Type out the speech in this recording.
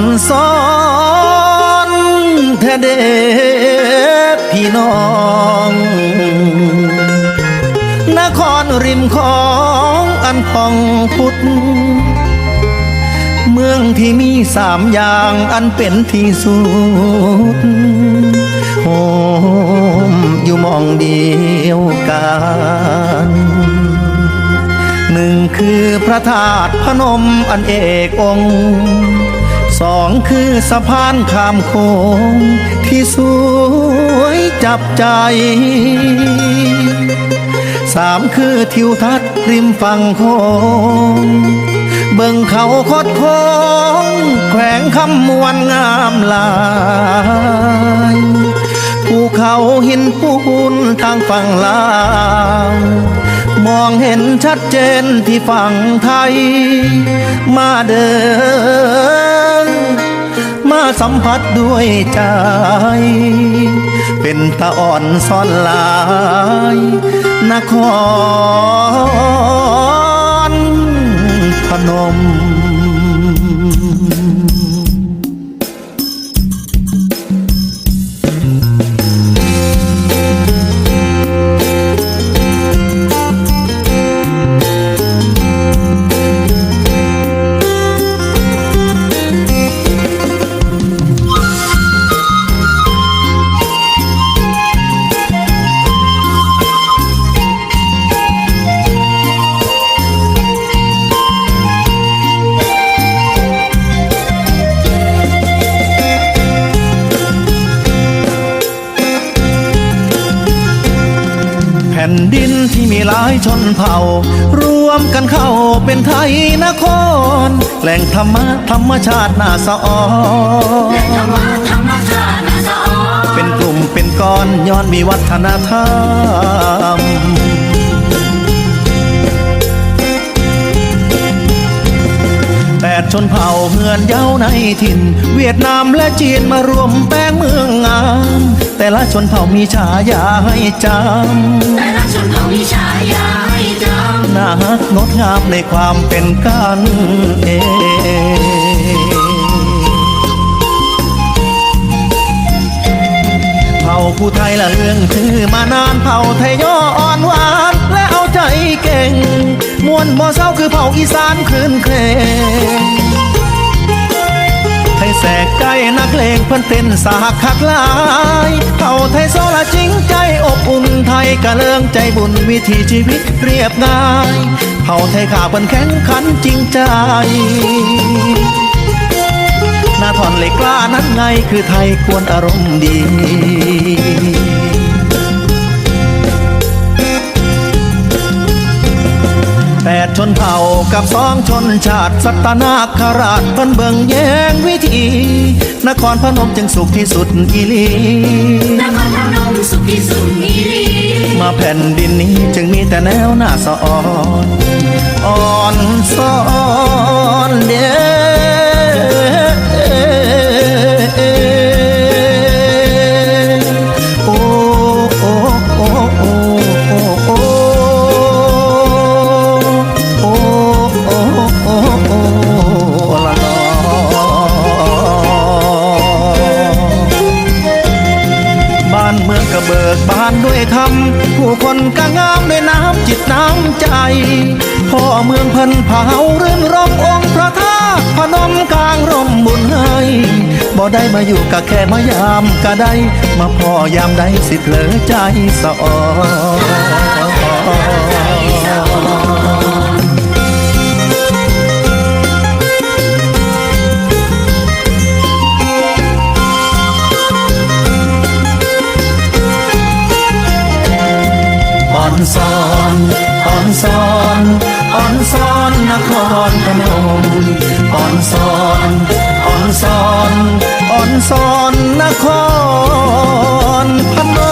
อ่อนซ้อนแท้เด้พี่น้อง นครริมของอันพองพุทธเมืองที่มีสามอย่างอันเป็นที่สุดโฮมอยู่มองเดียวกันหนึ่งคือพระธาตุพนมอันเอกองค์ สองคือสะพานข้ามโขงที่สวยจับใจสามคือทิวทัศน์ริมฝั่งโขงเบิ่งเขาคดโค้งแขวงคำมวนงามหลายภูเขาหินปูนทางฝั่งลาวมองเห็นชัดเจนที่ฝั่งไทย มาเดิน มาสัมผัสด้วยใจ เป็นตาอ่อนซ่อนลายนครพนม นดินที่มีหลายชนเผ่า รวมกันเข้าเป็นไทยนคร แหล่งธรรมะธรรมชาติน่าสะออนธรรมะธรรมชาติน่าสะออนเป็นกลุ่มเป็นก้อนย้อนมีวัฒนธรร ชนเผ่าเฮือนเย้าในถิ่น เวียดนามและจีนมารวมแป้งเมืองงาม แต่ละชนเผ่ามีฉายาให้จำแต่ละชนเผ่ามีฉายาให้จำน่าฮักงดงามในความเป็นกันเองเผ่าผู้ไทยละเรื่องชื่อมานานเผ่าไทยย่ออ่อนหวานและ เอาใจเก่ง มวนบ่เศร้าคือเผ่าอีสานคลื่นเครงไทยแสกใกล้นักเลงเพิ่นเต้นสาคักลายเผ่าไทยโซละจริงใจอบอุ่นไทยกะเลิงใจบุญวิถีชีวิตเรียบง่ายเผ่าไทยขาเพิ่นแข็งขันจริงใจหน้าทอนเหล็กกล้านั้นไงคือไทยควรอารมณ์ดี ชนเผ่ากับสองชนชาติ สัตนาคราชเพิ่นเบิ่งแยงวิธี นครพนมจึงสุขที่สุดอีหลีนครพนมสุขที่สุดอีหลีมาแผ่นดินนี้จึงมีแต่แนวหน้าสะอ่อนอ่อนซ้อนเด้ ได้ทำผู้คนก็งามด้วยน้ำจิตน้ำใจ พ่อเมืองเพิ่นเผาเรื่นรมองค์พระธาตุพนมกลางร่มบุญให้บ่ได้มาอยู่กะแค่มายามก็ได้มาพ่อยามใดสิเหลอใจสะออ อ่อนซ้อนอ่อนซอนนครพนมอ่อนซ้อนอ่อนซ้อนอ่อนซ้อนนครพนม